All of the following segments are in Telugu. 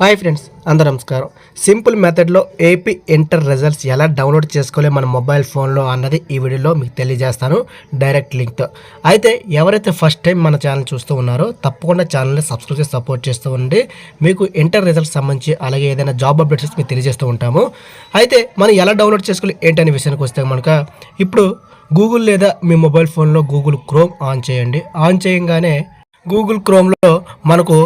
హాయ్ ఫ్రెండ్స్ అందరూ నమస్కారం. సింపుల్ మెథడ్లో ఏపీ ఇంటర్ రిజల్ట్స్ ఎలా డౌన్లోడ్ చేసుకోలే మన మొబైల్ ఫోన్లో అన్నది ఈ వీడియోలో మీకు తెలియజేస్తాను డైరెక్ట్ లింక్తో. అయితే ఎవరైతే ఫస్ట్ టైం మన ఛానల్ చూస్తూ ఉన్నారో తప్పకుండా ఛానల్ని సబ్స్క్రైబ్ చేసి సపోర్ట్ చేస్తూ ఉండి మీకు ఇంటర్ రిజల్ట్స్ సంబంధించి అలాగే ఏదైనా జాబ్ అప్డేట్స్ మీకు తెలియజేస్తూ ఉంటాము. అయితే మనం ఎలా డౌన్లోడ్ చేసుకోవాలి ఏంటనే విషయానికి వస్తే కనుక ఇప్పుడు గూగుల్ లేదా మీ మొబైల్ ఫోన్లో గూగుల్ క్రోమ్ ఆన్ చేయండి. ఆన్ చేయగానే గూగుల్ క్రోమ్లో మనకు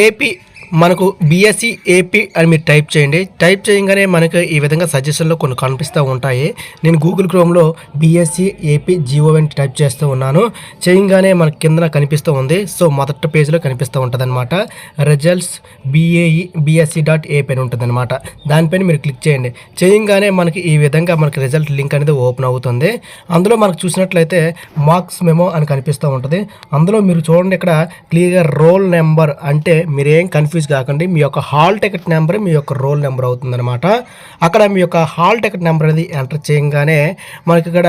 ఏపీ మనకు బీఎస్సీ ఏపీ అని మీరు టైప్ చేయండి. టైప్ చేయగానే మనకు ఈ విధంగా సజెషన్లో కొన్ని కనిపిస్తూ ఉంటాయి. నేను గూగుల్ క్రోమ్లో బీఎస్సీ ఏపీ జియో అని టైప్ చేస్తూ ఉన్నాను. చేయగానే మనకి కిందన కనిపిస్తూ ఉంది. సో మొదటి పేజ్లో కనిపిస్తూ ఉంటుంది అనమాట results BAE BSc dot AP అని ఉంటుంది అనమాట దానిపైన మీరు క్లిక్ చేయండి. చేయగానే మనకి ఈ విధంగా మనకి రిజల్ట్ లింక్ అనేది ఓపెన్ అవుతుంది. అందులో మనకు చూసినట్లయితే మార్క్స్ మెమో అని కనిపిస్తూ ఉంటుంది. అందులో మీరు చూడండి ఇక్కడ క్లియర్గా రోల్ నెంబర్ అంటే మీరేం కన్ఫ్యూజ్ కాకండి మీ యొక్క హాల్ టికెట్ నెంబర్ మీ యొక్క రోల్ నెంబర్ అవుతుందన్నమాట. అక్కడ మీ యొక్క హాల్ టికెట్ నెంబర్ అనేది ఎంటర్ చేయగానే మనకి ఇక్కడ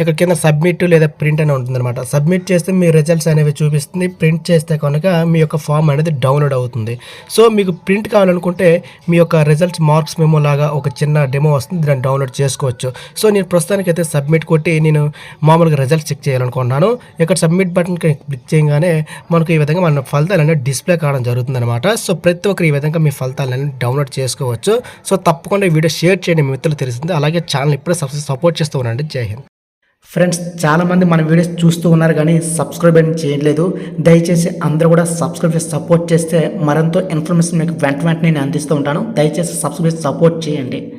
ఇక్కడ కింద సబ్మిట్ లేదా ప్రింట్ అని ఉంటుందన్నమాట. సబ్మిట్ చేస్తే మీ రిజల్ట్స్ అనేవి చూపిస్తుంది. ప్రింట్ చేస్తే కనుక మీ యొక్క ఫామ్ అనేది డౌన్లోడ్ అవుతుంది. సో మీకు ప్రింట్ కావాలనుకుంటే మీ యొక్క రిజల్ట్స్ మార్క్స్ మెమో లాగా ఒక చిన్న డెమో వస్తుంది. దాన్ని డౌన్లోడ్ చేసుకోవచ్చు. సో నేను ప్రస్తుతానికి అయితే సబ్మిట్ కొట్టి నేను మామూలుగా రిజల్ట్స్ చెక్ చేయాలనుకుంటున్నాను. ఇక్కడ సబ్మిట్ బటన్ క్లిక్ చేయగానే మనకు ఈ విధంగా మన ఫలితాలు అనేది డిస్ప్లే కావడం జరుగుతుంది అనమాట సో ప్రతి ఒక్కరు ఈ విధంగా మీ ఫలితాలని డౌన్లోడ్ చేసుకోవచ్చు. సో తప్పకుండా వీడియో షేర్ చేయండి. మీ మిత్రులు తెలిసింది. అలాగే ఛానల్ ఇప్పుడే సపోర్ట్ చేస్తూ ఉండండి. జై హింద్. ఫ్రెండ్స్ చాలామంది మన వీడియోస్ చూస్తూ ఉన్నారు కానీ సబ్స్క్రైబ్ అని చేయలేదు దయచేసి అందరూ కూడా సబ్స్క్రైబ్ చేసి సపోర్ట్ చేస్తే మరంతో ఇన్ఫర్మేషన్ మీకు వెంట వెంటనే నేను అందిస్తూ ఉంటాను. దయచేసి సబ్స్క్రైబ్ సపోర్ట్ చేయండి.